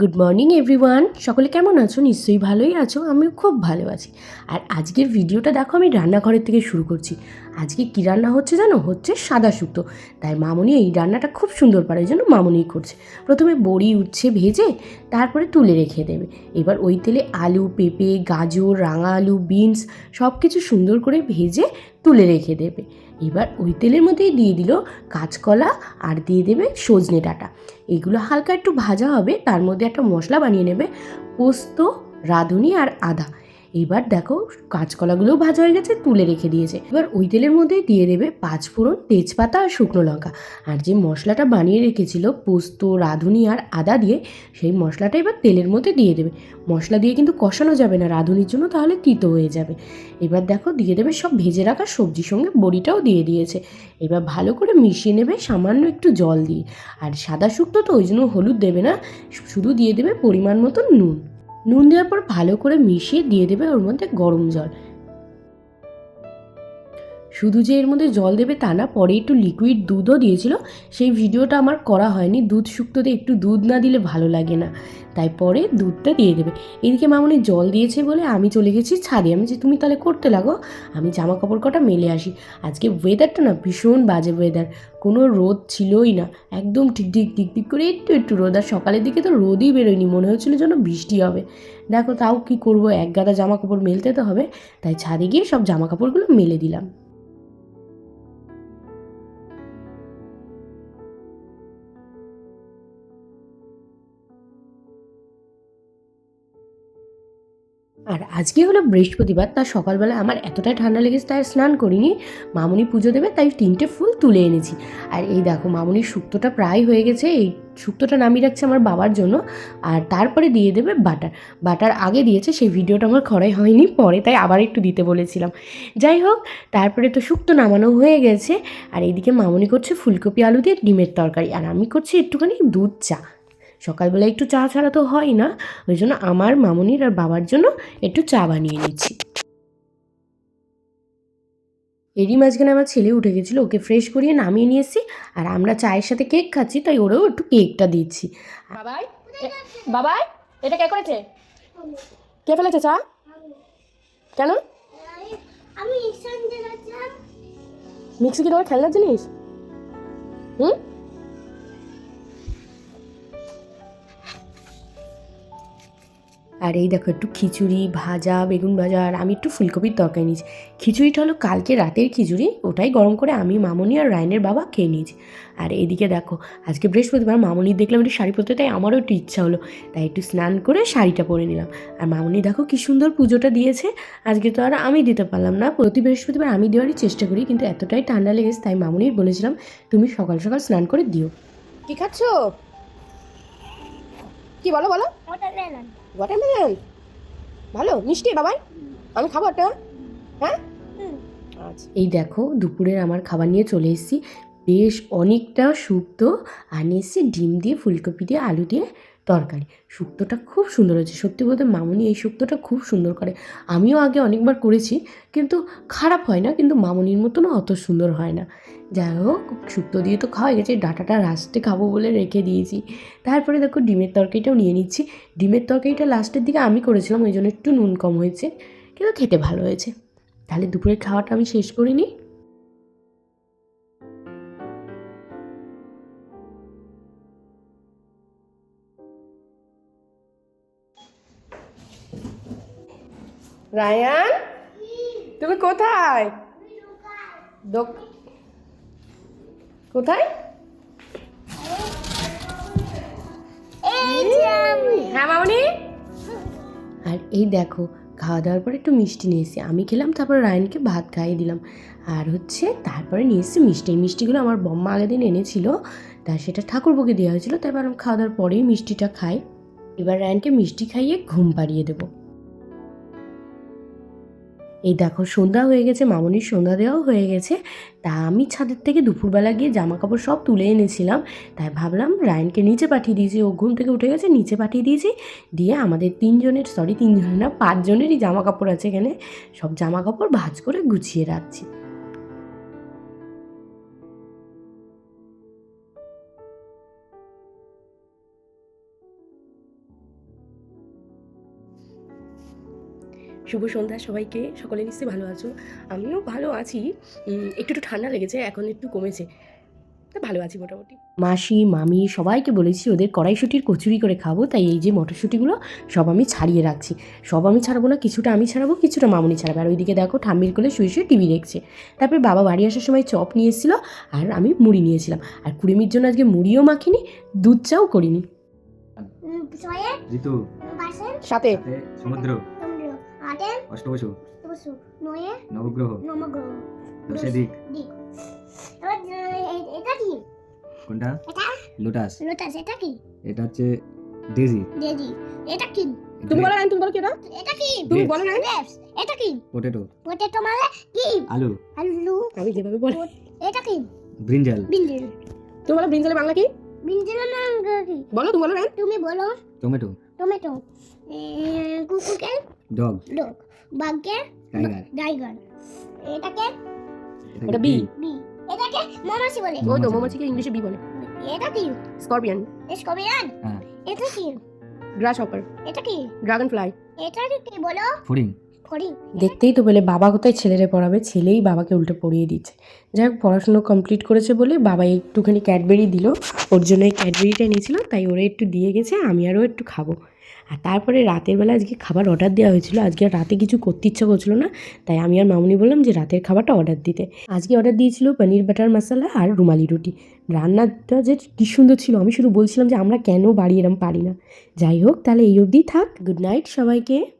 Good morning everyone সকলে কেমন আছো? নিশ্চয়ই ভালোই আছো। আমিও খুব ভালো আছি। আর আজকের ভিডিওটা দেখো, আমি রান্নাঘরের থেকে শুরু করছি। আজকে কী রান্না হচ্ছে জানো? হচ্ছে সাদা শুক্তো। তাই মামনি এই রান্নাটা খুব সুন্দর পারে জন্য মামনিই করছে। প্রথমে বড়ি উচ্ছে ভেজে তারপরে তুলে রেখে দেবে। এবার ওই তেলে আলু, পেঁপে, গাজর, রাঙা আলু, বিনস সব কিছু সুন্দর করে ভেজে তুলে রেখে দেবে। এবার ওই তেলের মধ্যেই দিয়ে দিল কাঁচকলা আর দিয়ে দেবে সজনে ডাঁটা। এগুলো হালকা একটু ভাজা হবে, তার মধ্যে একটা মশলা বানিয়ে নেবে, পোস্ত, রাঁধুনি আর আদা। এবার দেখো কাঁচকলাগুলোও ভাজা হয়ে গেছে, তুলে রেখে দিয়েছে। এবার ওই তেলের মধ্যেই দিয়ে দেবে পাঁচ ফোড়ন তেজপাতা আর শুকনো লঙ্কা। আর যে মশলাটা বানিয়ে রেখেছিল, পোস্ত, রাঁধুনি আর আদা দিয়ে, সেই মশলাটা এবার তেলের মধ্যে দিয়ে দেবে। মশলা দিয়ে কিন্তু কষানো যাবে না রাঁধুনির জন্য, তাহলে তিতো হয়ে যাবে। এবার দেখো দিয়ে দেবে সব ভেজে রাখা সবজির সঙ্গে বড়িটাও দিয়ে দিয়েছে। এবার ভালো করে মিশিয়ে নেবে সামান্য একটু জল দিয়ে। আর সাদা শুক্তো তো ওই জন্য হলুদ দেবে না, শুধু দিয়ে দেবে পরিমাণ মতো নুন। নুন দেওয়ার পর ভালো করে মিশিয়ে দিয়ে দেবে ওর মধ্যে গরম জল। শুধু যে এর মধ্যে জল দেবে তা না, পরে একটু লিকুইড দুধও দিয়েছিল। সেই ভিডিওটা আমার করা হয়নি। দুধ শুক্তোতে একটু দুধ না দিলে ভালো লাগে না। তাই পরে দুধটা দিয়ে দেবে। এদিকে মামনি জল দিয়েছে বলে আমি চলে গেছি ছাদে। আমি যে, তুমি তাহলে করতে লাগো। আমি জামা কাপড় কটা মেলে আসি। আজকে ওয়েদারটা না ভীষণ বাজে ওয়েদার কোনো রোদ ছিলই না। একদম ঠিক ঠিক ঠিক ঠিক করে একটু একটু রোদ। আর সকালের দিকে তো রোদই বেরোয়নি। মনে হচ্ছিল যেন বৃষ্টি হবে। দেখো তাও কি করব? এক গাদা জামা কাপড় মেলতে তো হবে। তাই ছাদে গিয়ে সব জামা কাপড়গুলো মেলে দিলাম। আর আজকে হলো বৃহস্পতিবার, তার সকালবেলা আমার এতটাই ঠান্ডা লেগেছে, তাই স্নান করিনি। মামুনি পুজো দেবে, তাই তিনটে ফুল তুলে এনেছি। আর এই দেখো, মামুনির শুক্তোটা প্রায় হয়ে গেছে, এই শুক্তোটা নামিয়ে রাখছে আমার বাবার জন্য। আর তারপরে দিয়ে দেবে বাটার। বাটার আগে দিয়েছে, সেই ভিডিওটা আমার খরাই হয়নি, পরে তাই আবার একটু দিতে বলেছিলাম। যাই হোক, তারপরে তো শুক্তো নামানো হয়ে গেছে। আর এইদিকে মামুনি করছে ফুলকপি, আলু দিয়ে ডিমের তরকারি। আর আমি করছি একটুখানি দুধ চা। সকালবেলা একটু চা ছাড়া তো হয় না ওই জন্য আমার মামনির আর বাবার জন্য একটু চা বানিয়ে নিচ্ছি। এরই মাঝখানে আমার ছেলে উঠে গেছিল ওকে ফ্রেশ করিয়ে নামিয়ে নিয়ে এসেছি আর আমরা চায়ের সাথে কেক খাচ্ছি তাই ওরাও একটু কেকটা দিচ্ছি। বাবাই বাবাই এটা কে করেছে? কে ফেলেছে চা? কেন? মিক্সি কি তোমার খেলনার জিনিস? হুম? আর এই দেখো একটু খিচুড়ি, ভাজা, বেগুন ভাজা, আর আমি একটু ফুলকপির তরকারি নিয়েছি। খিচুড়িটা হলো কালকে রাতের খিচুড়ি, ওটাই গরম করে আমি, মামনি আর রায়নের বাবা খেয়ে নিয়েছি। আর এদিকে দেখো, আজকে বৃহস্পতিবার মামনির দেখলাম একটু শাড়ি পরতে, তাই আমারও একটু ইচ্ছা হলো। তাই একটু স্নান করে শাড়িটা পরে নিলাম। আর মামনি দেখো কি সুন্দর পুজোটা দিয়েছে। আজকে তো আর আমি দিতে পারলাম না। প্রতি বৃহস্পতিবার আমি দেওয়ারই চেষ্টা করি, কিন্তু এতটাই ঠান্ডা লেগেছে, তাই মামনির বলেছিলাম, তুমি সকাল সকাল স্নান করে দিও। কি খাচ্ছ? কি বলো বলো? ওয়াটারমেলন ওয়াটারমেলন ভালো মিষ্টি বাবাই আমি খাব একটা। হ্যাঁ? আচ্ছা এই দেখো দুপুরের আমার খাবার নিয়ে চলে এসেছি। বেশ অনেকটা শুক্তো এসেছি ডিম দিয়ে ফুলকপি দিয়ে আলু দিয়ে তরকারি। শুক্তোটা খুব সুন্দর হয়েছে। সত্যি বলতে মামুনি এই শুক্তোটা খুব সুন্দর করে। আমিও আগে অনেকবার করেছি কিন্তু খারাপ হয় না কিন্তু মামুনির মতো না অত সুন্দর হয় না। যাই হোক শুক্তো দিয়ে তো খাওয়া গেছে ডাটাটা লাস্টে খাব বলে রেখে দিয়েছি। তারপরে দেখো ডিমের তরকারিটাও নিয়ে নিচ্ছি। ডিমের তরকারিটা লাস্টের দিকে আমি করেছিলাম ওই জন্য একটু নুন কম হয়েছে কিন্তু খেতে ভালো হয়েছে। তাহলে দুপুরের খাওয়াটা আমি শেষ করে নিই। রায়ান তুমি কোথায়? দোক- কোথায়? হ্যাঁ মামনি? আর এই দেখো খাওয়া দাওয়ার পরে একটু মিষ্টি নিয়ে এসেছি। আমি খেলাম তারপর রায়নকে ভাত খাইয়ে দিলাম। আর হচ্ছে তারপরে নিয়ে এসেছি মিষ্টি। এই মিষ্টিগুলো আমার বম্মা আগের দিন এনেছিল। তা সেটা ঠাকুরবুকে দেওয়া হয়েছিল। তারপর আমি খাওয়া দাওয়ার পরেই মিষ্টিটা খাই। এবার রায়নকে মিষ্টি খাইয়ে ঘুম পাড়িয়ে দেবো। এই দেখো, সন্ধ্যা হয়ে গেছে, মামনির সন্ধ্যা দেওয়াও হয়ে গেছে। তা আমি ছাদের থেকে দুপুরবেলা গিয়ে জামা কাপড় সব তুলে এনেছিলাম। তাই ভাবলাম রায়নকে নিচে পাঠিয়ে দিয়েছি। ও ঘুম থেকে উঠে গেছে, নিচে পাঠিয়ে দিয়েছি। দিয়ে আমাদের তিনজনের সরি তিনজনের না, পাঁচজনেরই জামা কাপড় আছে এখানে। সব জামা কাপড় ভাজ করে গুছিয়ে রাখছি। শুভ সন্ধ্যা সবাইকে সকলে নিশ্চয়ই ভালো আছো? আমিও ভালো আছি। একটু একটু ঠান্ডা লেগেছে এখন একটু কমেছে। তা ভালো আছি মোটামুটি। মাসি মামি সবাইকে বলেছি ওদের কড়াইশুটির কচুরি করে খাব তাই এই যে মটরশুঁটিগুলো সব আমি ছাড়িয়ে রাখছি। সব আমি ছাড়াবো না কিছুটা আমি ছাড়াবো কিছুটা মামুনি ছাড়াবো। আর ওইদিকে দেখো ঠাম্মির কোলে শুয়ে শুয়ে টিভি দেখছে। তারপরে বাবা বাড়ি আসার সময় চপ নিয়ে এসেছিল আর আমি মুড়ি নিয়েছিলাম। আর কুড়িমির জন্য আজকে মুড়িও মাখিনি দুধ চাও করিনি। সাথে সমুদ্র। অষ্টবসু নয়ে নবগ্রহ। দশে দিক। দিক এটা কি? কোনটা? এটা? লোটাস। লোটাস এটা কি? এটা হচ্ছে ডেজি। ডেজি। এটা কি? তুমি বলো রাইন তুমি বলো কি এটা? এটা কি? তুমি বলো গ্রেপস এটা কি? পটেটো পটেটো মানে কি? আলু। আলু। আমি যেভাবে বলি। এটা কি? ব্রিঞ্জাল। বিন্দিল তুমি বলো ব্রিঞ্জালে বাংলা কি? বিন্দিল নাম কি? বলো তুমি বলো রাইন তুমি বলো। টমেটো। টমেটো। কুকুরকে? ডগ ডগ বাঘকে টাইগার টাইগার এটাকে? ওটা বি। বি এটাকে মৌমাছি বলে। ওই তো মৌমাছিকে ইংলিশে বি বলে। এটা কি? স্করপিয়ন হ্যাঁ। এটা কি? গ্রাস হপার এটা কি? ড্রাগন ফ্লাই এটা কি বলো? ফড়িং দেখতেই তো বলে বাবা কোথায় ছেলেরে পড়াবে ছেলেই বাবাকে উল্টে পড়িয়ে দিচ্ছে যাই হোক পড়াশুনো কমপ্লিট করেছে বলে বাবা একটুখানি ক্যাডবেরি দিল। ওর জন্য এই ক্যাডবেরিটা নিয়েছিল তাই ওরা একটু দিয়ে গেছে আমি আরও একটু খাব। আর তারপরে রাতের বেলা আজকে খাবার অর্ডার দেওয়া হয়েছিল। আজকে আর রাতে কিছু করতে ইচ্ছা করছিল না, তাই আমি আর মামুনি বললাম যে রাতের খাবারটা অর্ডার দিতে। আজকে অর্ডার দিয়েছিল পনির বাটার মশলা আর রুমালি রুটি। রান্নাটা যে কী সুন্দর ছিল, আমি শুধু বলছিলাম যে আমরা কেন বাড়ি এরম পারি না। যাই হোক, তাহলে এই অবধি থাক। গুড নাইট সবাইকে।